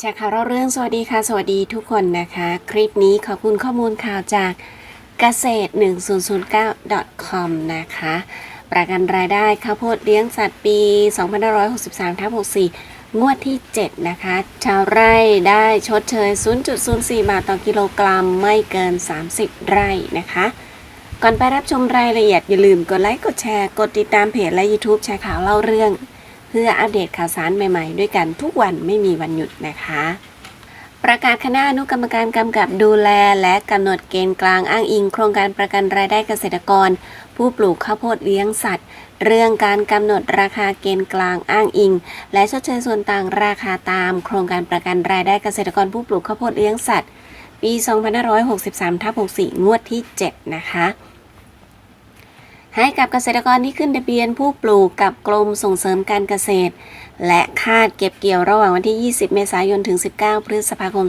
แชร์ข่าวเราเรื่องสวัสดีค่ะ สวัสดีทุกคนนะคะ คลิปนี้ขอบคุณข้อมูลข่าวจากเกษตร 1009นะคะ ประกันรายได้ข้าวโพดเลี้ยงสัตว์ปี 2563ทับ64 งวดที่ 7 นะคะ ชาวไร่ได้ชดเชย 0.04 บาทต่อกิโลกรัมไม่เกิน 30 ไร่นะคะ ก่อนไปรับชมรายละเอียดอย่าลืมกดไลค์ กดแชร์ กดติดตามเพจและ YouTube แชร์ข่าวเล่าเรื่อง เพื่ออัปเดตข่าวสารใหม่ๆ ด้วยกันทุกวันไม่มีวันหยุดนะคะ ประกาศคณะอนุกรรมการกำกับดูแล และกำหนดเกณฑ์กลางอ้างอิง โครงการประกันรายได้เกษตรกร ผู้ปลูกข้าวโพดเลี้ยงสัตว์ เรื่องการกำหนดราคาเกณฑ์กลางอ้างอิง และชดเชยส่วนต่างราคาตาม โครงการประกันรายได้เกษตรกรผู้ปลูกข้าวโพดเลี้ยงสัตว์ ปี 2563ทับ64 งวดที่ 7 นะคะ ให้กับเกษตรกรที่ขึ้นทะเบียนผู้ปลูกกับกรมส่งเสริมการเกษตร และคาดเก็บเกี่ยวระหว่างวันที่ 20 เมษายนถึง 19 พฤษภาคม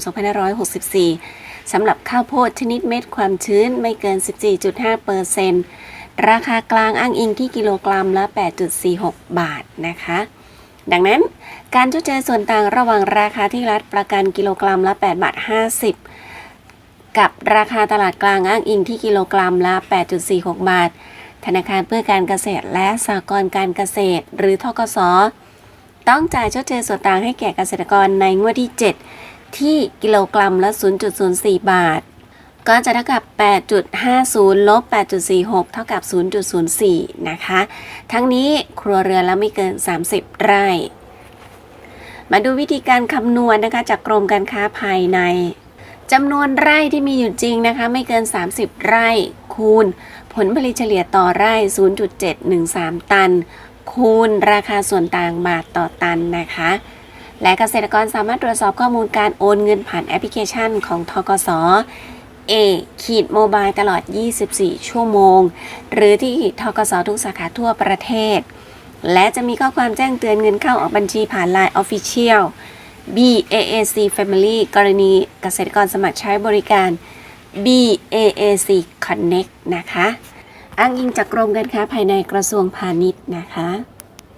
2564 สำหรับข้าวโพดชนิดเม็ดความชื้นไม่เกิน 14.5เปอร์เซ็นต์ราคากลางอ้างอิงที่กิโลกรัมละ 8.46 บาทนะคะ ดังนั้นการชดเชยส่วนต่างระหว่างราคาที่รัฐประกันกิโลกรัมละ8บาท50 กับราคาตลาดกลางอ้างอิงที่กิโลกรัมละ 8.46 บาท ธนาคารเพื่อการเกษตรและสหกรณ์การเกษตร หรือทกสต้องจ่ายชดเชยส่วนต่างให้แก่เกษตรกรในงวดที่ 7 ที่กิโลกรัมละ 0.04 บาท ก็จะเท่ากับ 8.50 ลบ 8.46 เท่ากับ 0.04 นะคะ ทั้งนี้ครัวเรือนละไม่เกิน 30 ไร่ มาดูวิธีการคำนวณนะคะ จากกรมการค้าภายในจำนวนไร่ที่มีอยู่จริงนะคะ ไม่เกิน 30 ไร่ คูณ ผลผลิตเฉลี่ยต่อไร่ 0.713 ตัน คูณราคาส่วนต่างบาทต่อตันนะคะ และเกษตรกรสามารถตรวจสอบข้อมูลการโอนเงินผ่านแอปพลิเคชันของทกส A ขีดโมบายตลอด 24 ชั่วโมง หรือที่ทกสทุกสาขาทั่วประเทศ และจะมีข้อความแจ้งเตือนเงินเข้าออกบัญชีผ่าน Line Official BAAC Family กรณีเกษตรกรสมัครใช้บริการ BAAC Connect นะคะ อ้างอิงจากกรมการค้าภายในกระทรวงพาณิชย์นะคะ